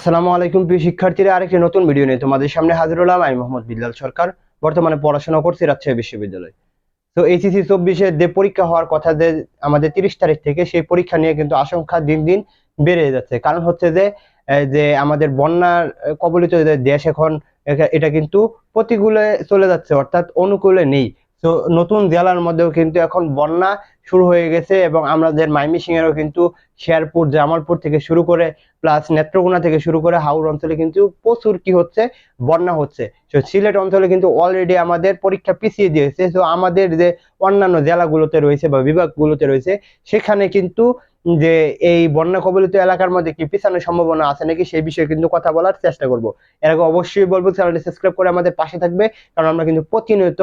আসসালামু আলাইকুম, প্রিয় শিক্ষার্থীরা। আরেকটি নতুন ভিডিও নিয়ে তোমাদের সামনে হাজির হলাম। আমি মোহাম্মদ বিল্লাল সরকার। বর্তমানে পড়াশোনা করছি রাজশাহী বিশ্ববিদ্যালয়। তো এইচএসসি চব্বিশে যে পরীক্ষা হওয়ার কথা যে আমাদের তিরিশ তারিখ থেকে সেই পরীক্ষা নিয়ে কিন্তু আশঙ্কা দিন দিন বেড়ে যাচ্ছে। কারণ হচ্ছে যে যে আমাদের বন্যার কবলিত দেশ এখন এটা কিন্তু প্রতিকূলে চলে যাচ্ছে, অর্থাৎ অনুকূলে নেই। তো নতুন জেলার মধ্যেও কিন্তু এখন বন্যা শুরু হয়ে গেছে এবং আমাদের মাইমিসিংয়েরও কিন্তু শেরপুর, জামালপুর থেকে শুরু করে প্লাস নেত্রকোনা থেকে শুরু করে হাওড় অঞ্চলে কিন্তু প্রচুর কি হচ্ছে? বন্যা হচ্ছে। তো সিলেট অঞ্চলে কিন্তু অলরেডি আমাদের পরীক্ষা পিছিয়ে দিয়েছে। তো আমাদের যে অন্যান্য জেলাগুলোতে রয়েছে বা বিভাগগুলোতে রয়েছে, সেখানে কিন্তু যে এই বন্যা কবলিত এলাকার মধ্যে কি পিছানোর সম্ভাবনা আছে নাকি সেই বিষয়ে কিন্তু কথা বলার চেষ্টা করব। এর আগে অবশ্যই বলব, চ্যানেলটি সাবস্ক্রাইব করে আমাদের পাশে থাকবে, কারণ আমরা কিন্তু প্রতিনিয়ত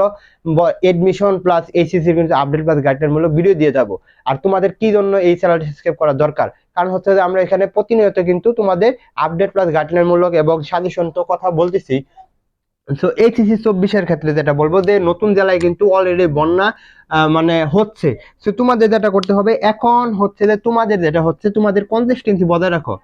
এডমিশন প্লাস এইচএসসি কিন্তু আপডেট প্লাস গাইডলাইন মূলক ভিডিও দিয়ে যাব। আর তোমাদের কি জন্য এই চ্যানেলটি সাবস্ক্রাইব করা দরকার? কারণ হচ্ছে যে আমরা এখানে প্রতিনিয়ত কিন্তু তোমাদের আপডেট প্লাস গাইডলাইন মূলক এবং সাজেশন তো কথা বলতেছি তো এইচএসি চব্বিশের ক্ষেত্রে যেটা বলব যে নতুন জেলায় কিন্তু অলরেডি বন্যা মানে হচ্ছে। সো তোমাদের যেটা করতে হবে, এখন হচ্ছে যে তোমাদের যেটা হচ্ছে, তোমাদের কনসিস্টেন্সি বজায় রাখো।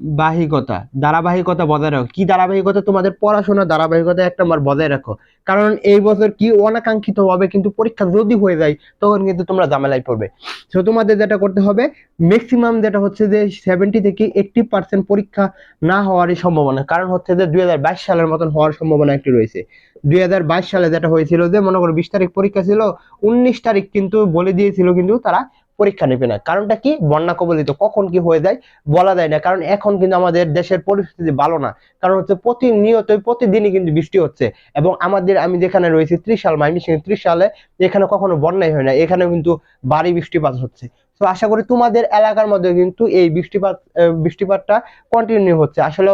ধারাবাহিকতা ধারাবাহিকতা বজায় রাখো। কি ধারাবাহিকতা? তোমাদের পড়াশোনার ধারাবাহিকতা এক নম্বর বজায় রাখো। কারণ এই বছর কি অনাকাঙ্ক্ষিত ভাবে কিন্তু পরীক্ষা যদি হয়ে যায়, তখন কিন্তু তোমরা ঝামেলায় পড়বে। তো তোমাদের যেটা করতে হবে ম্যাক্সিমাম যেটা হচ্ছে যে সেভেন্টি থেকে এইটটি পার্সেন্ট পরীক্ষা না হওয়ারই সম্ভাবনা। কারণ হচ্ছে যে দুই হাজার বাইশ সালের মতন হওয়ার সম্ভাবনা একটি রয়েছে। দুই হাজার বাইশ সালে যেটা হয়েছিল যে, মনে করো বিশ তারিখ পরীক্ষা ছিল, উনিশ তারিখ কিন্তু বলে দিয়েছিল কিন্তু তারা পরীক্ষা নেবে না। কারণটা কি? বন্যা কবলিত। কখন কি হয়ে যায়? বলা যায় না। কারণ এখন কিন্তু আমাদের দেশের পরিস্থিতি ভালো না। কারণ হচ্ছে প্রতিনিয়ত প্রতিদিনই কিন্তু বৃষ্টি হচ্ছে। এবং আমাদের, আমি যেখানে রয়েছি ত্রিশ সাল মাইমিসিং ত্রিশ সালে এখানে কখনো বন্যাই হয় না। এখানে কিন্তু ভারী বৃষ্টিপাত হচ্ছে। তো আশা করি তোমাদের এলাকার মধ্যে কিন্তু এই বৃষ্টিপাত বৃষ্টিপাতটা কন্টিনিউ হচ্ছে। আসলে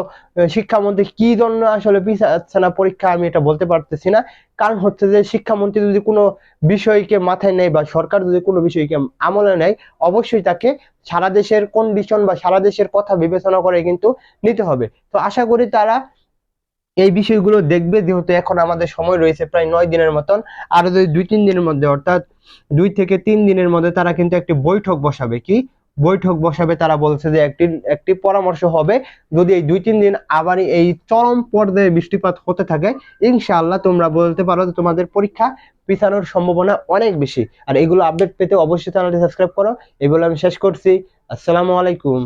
শিক্ষামন্ত্রী কি জন্য আসলে পিছাচ্ছে না পরীক্ষা, আমি এটা বলতে পারতেছি না। কারণ হচ্ছে যে, শিক্ষামন্ত্রী যদি কোনো বিষয়কে মাথায় নেয় বা সরকার যদি কোনো বিষয়কে আমলে নেয়, অবশ্যই তাকে সারা দেশের কন্ডিশন বা সারা দেশের কথা বিবেচনা করে কিন্তু নিতে হবে। তো আশা করি তারা এই বিষয়গুলো দেখবে, যেহেতু এখন আমাদের সময় রয়েছে প্রায় নয় দিনের মতন, আরও যদি দুই তিন দিনের মধ্যে, অর্থাৎ দুই থেকে তিন দিনের মধ্যে তারা কিন্তু একটি বৈঠক বসাবে কি? বৈঠক বসাবে, তারা বলছে যে একটি একটি পরামর্শ হবে। যদি এই দুই তিন দিন আবার এই চরম পর্যায়ে বৃষ্টিপাত হতে থাকে, ইনশাআল্লাহ তোমরা বলতে পারো যে তোমাদের পরীক্ষা পিছানোর সম্ভাবনা অনেক বেশি। আর এগুলো আপডেট পেতে অবশ্যই চ্যানেলটি সাবস্ক্রাইব করো। এগুলো আমি শেষ করছি। আসসালামু আলাইকুম।